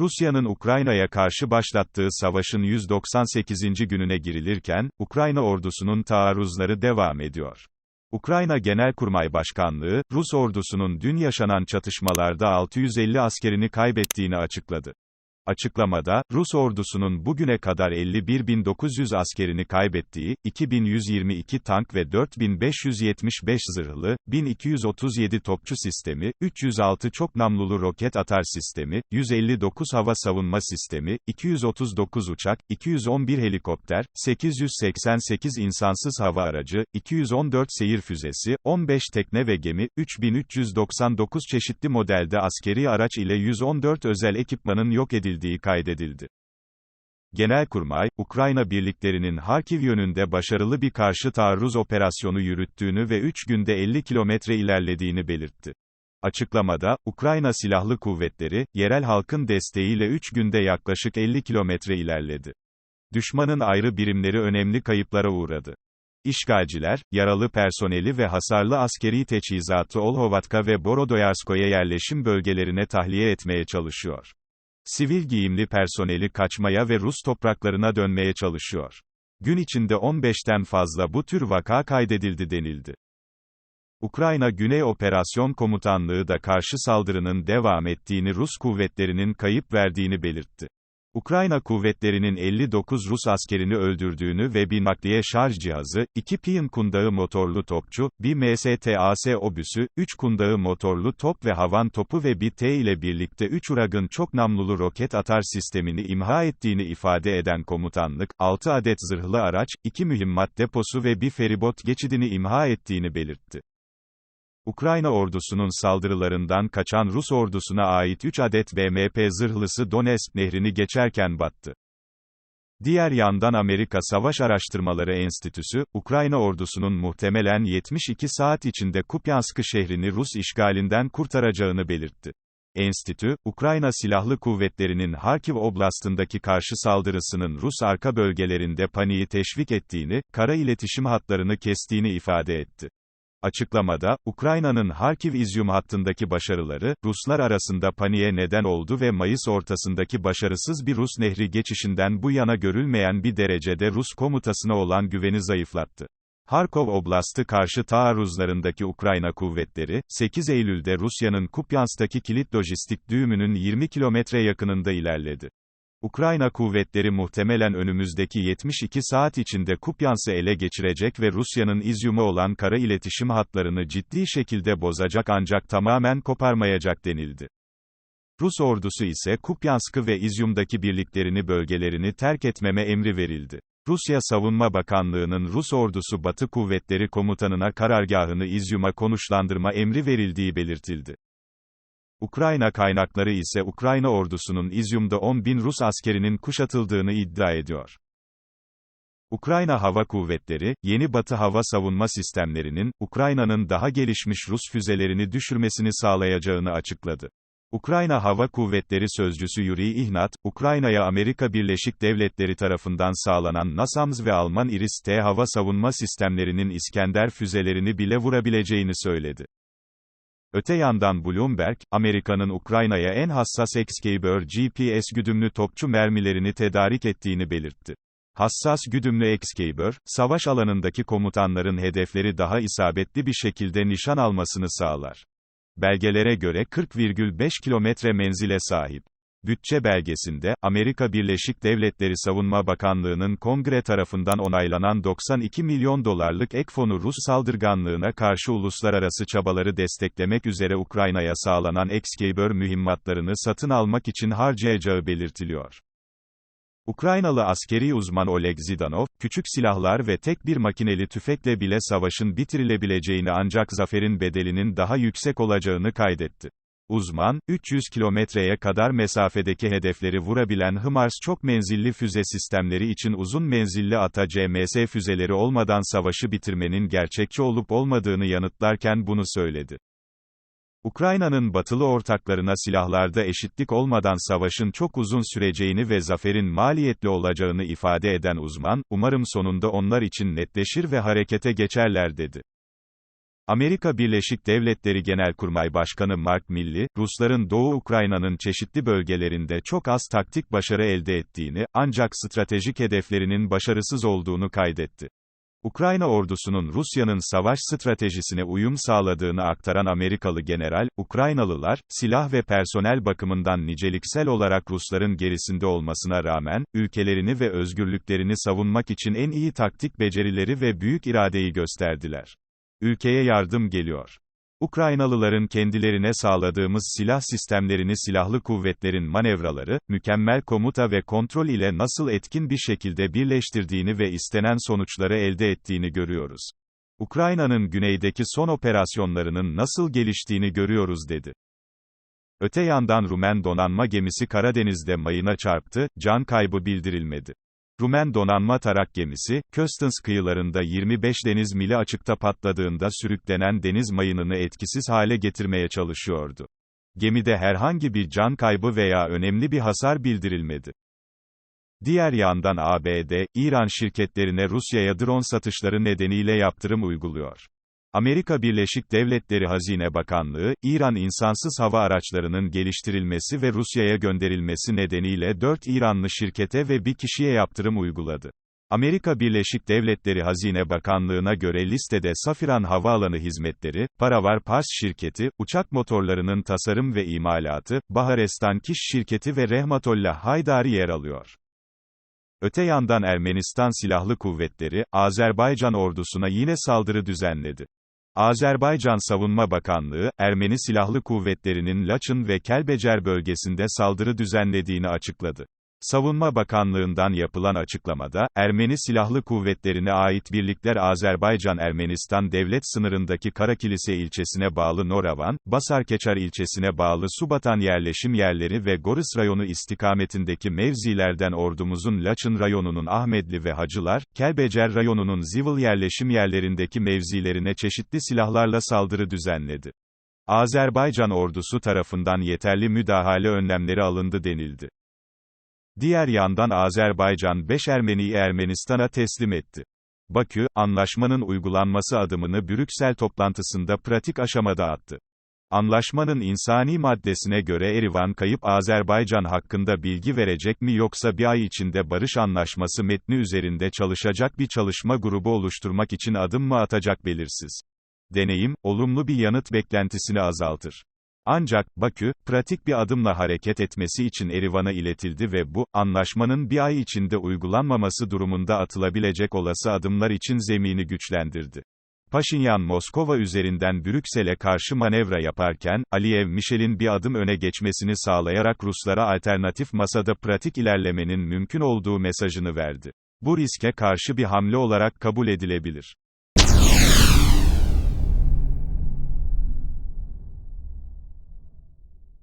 Rusya'nın Ukrayna'ya karşı başlattığı savaşın 198. gününe girilirken, Ukrayna ordusunun taarruzları devam ediyor. Ukrayna Genelkurmay Başkanlığı, Rus ordusunun dün yaşanan çatışmalarda 650 askerini kaybettiğini açıkladı. Açıklamada, Rus ordusunun bugüne kadar 51.900 askerini kaybettiği, 2122 tank ve 4575 zırhlı, 1237 topçu sistemi, 306 çok namlulu roket atar sistemi, 159 hava savunma sistemi, 239 uçak, 211 helikopter, 888 insansız hava aracı, 214 seyir füzesi, 15 tekne ve gemi, 3399 çeşitli modelde askeri araç ile 114 özel ekipmanın yok edildiği edildiği kaydedildi. Genelkurmay, Ukrayna birliklerinin Harkiv yönünde başarılı bir karşı taarruz operasyonu yürüttüğünü ve 3 günde 50 kilometre ilerlediğini belirtti. Açıklamada, Ukrayna Silahlı Kuvvetleri, yerel halkın desteğiyle 3 günde yaklaşık 50 kilometre ilerledi. Düşmanın ayrı birimleri önemli kayıplara uğradı. İşgalciler, yaralı personeli ve hasarlı askeri teçhizatı Olhovatka ve Borodoyarskoye yerleşim bölgelerine tahliye etmeye çalışıyor. Sivil giyimli personeli kaçmaya ve Rus topraklarına dönmeye çalışıyor. Gün içinde 15'ten fazla bu tür vaka kaydedildi denildi. Ukrayna Güney Operasyon Komutanlığı da karşı saldırının devam ettiğini Rus kuvvetlerinin kayıp verdiğini belirtti. Ukrayna kuvvetlerinin 59 Rus askerini öldürdüğünü ve bir nakliye şarj cihazı, 2 Piyin kundağı motorlu topçu, bir MSTAS obüsü, 3 kundağı motorlu top ve havan topu ve bir T ile birlikte 3 Urag'ın çok namlulu roket atar sistemini imha ettiğini ifade eden komutanlık, 6 adet zırhlı araç, 2 mühimmat deposu ve bir feribot geçidini imha ettiğini belirtti. Ukrayna ordusunun saldırılarından kaçan Rus ordusuna ait 3 adet BMP zırhlısı Donetsk nehrini geçerken battı. Diğer yandan Amerika Savaş Araştırmaları Enstitüsü, Ukrayna ordusunun muhtemelen 72 saat içinde Kupyanskı şehrini Rus işgalinden kurtaracağını belirtti. Enstitü, Ukrayna Silahlı Kuvvetleri'nin Harkiv Oblast'ındaki karşı saldırısının Rus arka bölgelerinde paniği teşvik ettiğini, kara iletişim hatlarını kestiğini ifade etti. Açıklamada, Ukrayna'nın Harkiv-İzyum hattındaki başarıları, Ruslar arasında paniğe neden oldu ve Mayıs ortasındaki başarısız bir Rus nehri geçişinden bu yana görülmeyen bir derecede Rus komutasına olan güveni zayıflattı. Harkov Oblast'ı karşı taarruzlarındaki Ukrayna kuvvetleri, 8 Eylül'de Rusya'nın Kupyansk'taki kilit lojistik düğümünün 20 kilometre yakınında ilerledi. Ukrayna kuvvetleri muhtemelen önümüzdeki 72 saat içinde Kupyans'ı ele geçirecek ve Rusya'nın İzyum'u olan kara iletişim hatlarını ciddi şekilde bozacak ancak tamamen koparmayacak denildi. Rus ordusu ise Kupyansk'ı ve İzyum'daki birliklerini bölgelerini terk etmeme emri verildi. Rusya Savunma Bakanlığı'nın Rus ordusu Batı Kuvvetleri Komutanı'na karargahını İzyum'a konuşlandırma emri verildiği belirtildi. Ukrayna kaynakları ise Ukrayna ordusunun İzyum'da 10 bin Rus askerinin kuşatıldığını iddia ediyor. Ukrayna Hava Kuvvetleri, yeni Batı hava savunma sistemlerinin, Ukrayna'nın daha gelişmiş Rus füzelerini düşürmesini sağlayacağını açıkladı. Ukrayna Hava Kuvvetleri Sözcüsü Yuri Ihnat, Ukrayna'ya Amerika Birleşik Devletleri tarafından sağlanan NASAMS ve Alman Iris-T hava savunma sistemlerinin İskender füzelerini bile vurabileceğini söyledi. Öte yandan Bloomberg, Amerika'nın Ukrayna'ya en hassas Excalibur GPS güdümlü topçu mermilerini tedarik ettiğini belirtti. Hassas güdümlü Excalibur, savaş alanındaki komutanların hedefleri daha isabetli bir şekilde nişan almasını sağlar. Belgelere göre 40,5 kilometre menzile sahip. Bütçe belgesinde, Amerika Birleşik Devletleri Savunma Bakanlığı'nın kongre tarafından onaylanan 92 milyon dolarlık ek fonu Rus saldırganlığına karşı uluslararası çabaları desteklemek üzere Ukrayna'ya sağlanan Excalibur mühimmatlarını satın almak için harcayacağı belirtiliyor. Ukraynalı askeri uzman Oleg Zidanov, küçük silahlar ve tek bir makineli tüfekle bile savaşın bitirilebileceğini ancak zaferin bedelinin daha yüksek olacağını kaydetti. Uzman, 300 kilometreye kadar mesafedeki hedefleri vurabilen HIMARS çok menzilli füze sistemleri için uzun menzilli ATA CMS füzeleri olmadan savaşı bitirmenin gerçekçi olup olmadığını yanıtlarken bunu söyledi. Ukrayna'nın batılı ortaklarına silahlarda eşitlik olmadan savaşın çok uzun süreceğini ve zaferin maliyetli olacağını ifade eden uzman, umarım sonunda onlar için netleşir ve harekete geçerler dedi. Amerika Birleşik Devletleri Genelkurmay Başkanı Mark Milley, Rusların Doğu Ukrayna'nın çeşitli bölgelerinde çok az taktik başarı elde ettiğini, ancak stratejik hedeflerinin başarısız olduğunu kaydetti. Ukrayna ordusunun Rusya'nın savaş stratejisine uyum sağladığını aktaran Amerikalı general, Ukraynalılar, silah ve personel bakımından niceliksel olarak Rusların gerisinde olmasına rağmen, ülkelerini ve özgürlüklerini savunmak için en iyi taktik becerileri ve büyük iradeyi gösterdiler. Ülkeye yardım geliyor. Ukraynalıların kendilerine sağladığımız silah sistemlerini silahlı kuvvetlerin manevraları, mükemmel komuta ve kontrol ile nasıl etkin bir şekilde birleştirdiğini ve istenen sonuçları elde ettiğini görüyoruz. Ukrayna'nın güneydeki son operasyonlarının nasıl geliştiğini görüyoruz dedi. Öte yandan Rumen donanma gemisi Karadeniz'de mayına çarptı, can kaybı bildirilmedi. Rumen donanma tarak gemisi, Köstens kıyılarında 25 deniz mili açıkta patladığında sürüklenen deniz mayınını etkisiz hale getirmeye çalışıyordu. Gemide herhangi bir can kaybı veya önemli bir hasar bildirilmedi. Diğer yandan ABD, İran şirketlerine Rusya'ya drone satışları nedeniyle yaptırım uyguluyor. Amerika Birleşik Devletleri Hazine Bakanlığı, İran insansız hava araçlarının geliştirilmesi ve Rusya'ya gönderilmesi nedeniyle 4 İranlı şirkete ve bir kişiye yaptırım uyguladı. Amerika Birleşik Devletleri Hazine Bakanlığı'na göre listede Safiran Havaalanı Hizmetleri, Paravar Pars şirketi, uçak motorlarının tasarım ve imalatı, Baharestan Kiş şirketi ve Rehmatollah Haydari yer alıyor. Öte yandan Ermenistan Silahlı Kuvvetleri, Azerbaycan ordusuna yine saldırı düzenledi. Azerbaycan Savunma Bakanlığı, Ermeni Silahlı Kuvvetleri'nin Laçın ve Kelbecer bölgesinde saldırı düzenlediğini açıkladı. Savunma Bakanlığı'ndan yapılan açıklamada, Ermeni Silahlı Kuvvetlerine ait birlikler Azerbaycan-Ermenistan devlet sınırındaki Karakilise ilçesine bağlı Noravan, Basarkeçar ilçesine bağlı Subatan yerleşim yerleri ve Goris rayonu istikametindeki mevzilerden ordumuzun Laçın rayonunun Ahmedli ve Hacılar, Kelbecer rayonunun Zivil yerleşim yerlerindeki mevzilerine çeşitli silahlarla saldırı düzenledi. Azerbaycan ordusu tarafından yeterli müdahale önlemleri alındı denildi. Diğer yandan Azerbaycan 5 Ermeniyi Ermenistan'a teslim etti. Bakü, anlaşmanın uygulanması adımını Brüksel toplantısında pratik aşamada attı. Anlaşmanın insani maddesine göre Erivan kayıp Azerbaycan hakkında bilgi verecek mi yoksa bir ay içinde barış anlaşması metni üzerinde çalışacak bir çalışma grubu oluşturmak için adım mı atacak belirsiz. Deneyim, olumlu bir yanıt beklentisini azaltır. Ancak, Bakü, pratik bir adımla hareket etmesi için Erivan'a iletildi ve bu, anlaşmanın bir ay içinde uygulanmaması durumunda atılabilecek olası adımlar için zemini güçlendirdi. Paşinyan Moskova üzerinden Brüksel'e karşı manevra yaparken, Aliyev Mişel'in bir adım öne geçmesini sağlayarak Ruslara alternatif masada pratik ilerlemenin mümkün olduğu mesajını verdi. Bu riske karşı bir hamle olarak kabul edilebilir.